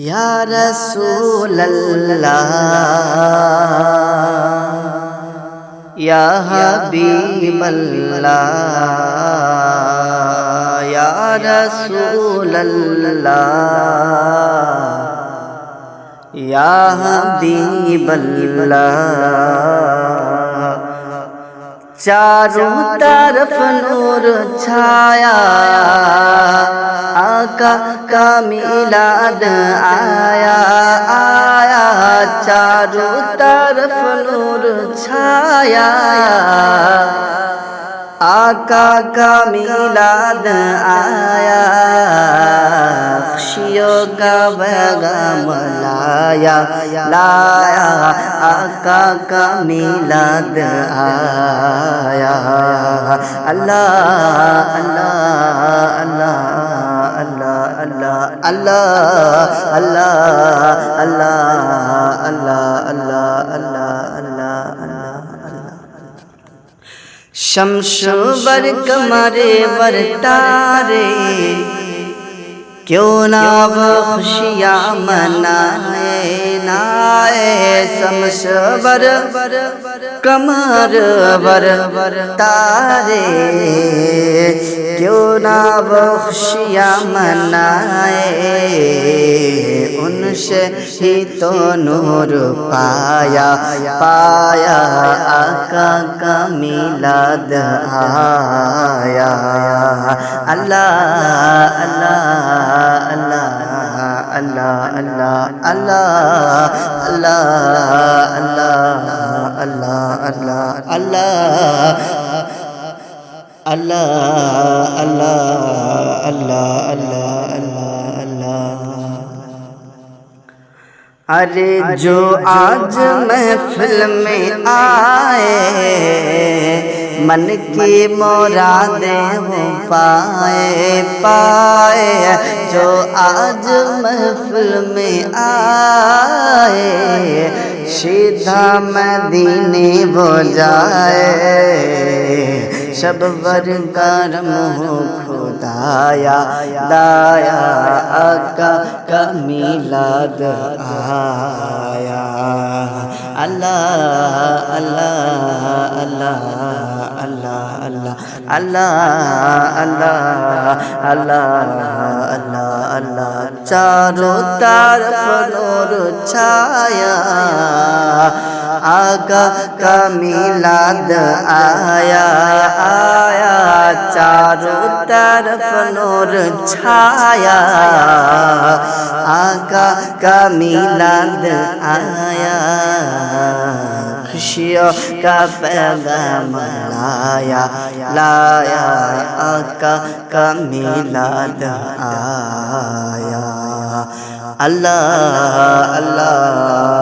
یا رسول اللہ یا حبیب اللہ یا رسول اللہ یا حبیب اللہ چاروں طرف نور چھایا کا کمیلاد آیا آیا چاروں طرف نور چھایا آقا کا میلاد آیا خوشیوں کا پیغام لایا لایا آقا کا میلاد آیا اللہ اللہ اللہ আল্লাহ আল্লাহ আল্লাহ আল্লাহ আল্লাহ আল্লাহ আল্লাহ আল্লাহ আল্লাহ আল্লাহ শমশ বর কমারে বরতারে क्यों ना अब खुशियाँ मनाने ना समसवर कमर बर तारे क्यों ना बख्शिया मनाए उनसे ही तो नूर पाया पाया आका का मिलाद आया अल्लाह अल्लाह अल्लाह Allah Allah Allah Allah Allah अल्लाह अल्लाह अल्लाह अल्लाह अल्लाह अल्लाह अल्लाह अल्लाह अल्लाह अरे जो आज महफिल में आए मन की मुरादें वो पाए पाए जो आज महफिल में आए सीधा मदीने वो जाए सब वर करम हो खुदाया दाया आका का मिलाद आया अल्लाह अल्लाह अल्लाह अल्लाह अल्लाह अल्लाह अल्लाह अल्लाह अल्लाह আল্লাহ চারো তার ফনোর ছায়া আগা কামিলাদ আয়া আয়া চারো তার ফনোর ছায়া আগা কামিলাদ আয়া नक्शियों का पैगाम लाया लाया आका का मिलाद आया अल्लाह अल्लाह